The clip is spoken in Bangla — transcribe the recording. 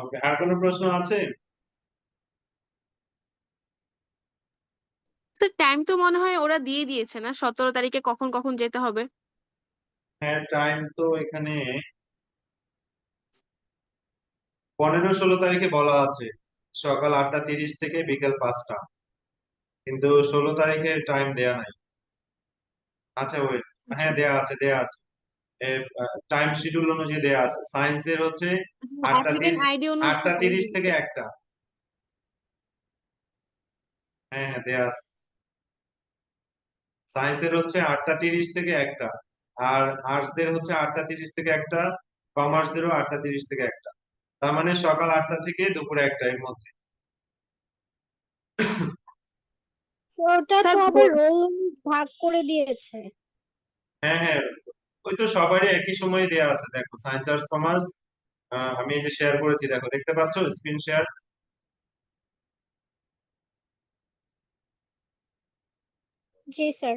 ওকে আর কোনো প্রশ্ন আছে? তো টাইম তো মনে হয় ওরা দিয়ে দিয়েছে না সতেরো তারিখে কখন কখন যেতে হবে? হ্যাঁ টাইম তো এখানে পনেরো ষোলো তারিখে বলা আছে। সকাল আটটা তিরিশ থেকে বিকেল পাঁচটা। কিন্তু ষোলো তারিখে টাইম দেয়া নাই। আচ্ছা ওয়েট হ্যাঁ দেয়া আছে দেয়া আছে। টাইম শিডিউল অনুযায়ী দেয়া আছে। সায়েন্সের হচ্ছে আটটা তিরিশ আইডি আটটা তিরিশ থেকে একটা। হ্যাঁ হ্যাঁ দেয়া আছে। সায়েন্সের হচ্ছে আটটা তিরিশ থেকে একটা আর আর্টসদের হচ্ছে আটটা তিরিশ থেকে একটা কমার্সদেরও আটটা তিরিশ থেকে একটা। তার মানে সকাল আটটা থেকে দুপুরে একটা এর মধ্যে ওটা তো আবার রোল ভাগ করে দিয়েছে। হ্যাঁ হ্যাঁ ওই তো সবারই একই সময় দেয়া আছে। দেখো সায়েন্স আর্টস কমার্স আমি এই যে শেয়ার করেছি দেখো দেখতে পাচ্ছ? স্ক্রিন শেয়ার জি স্যার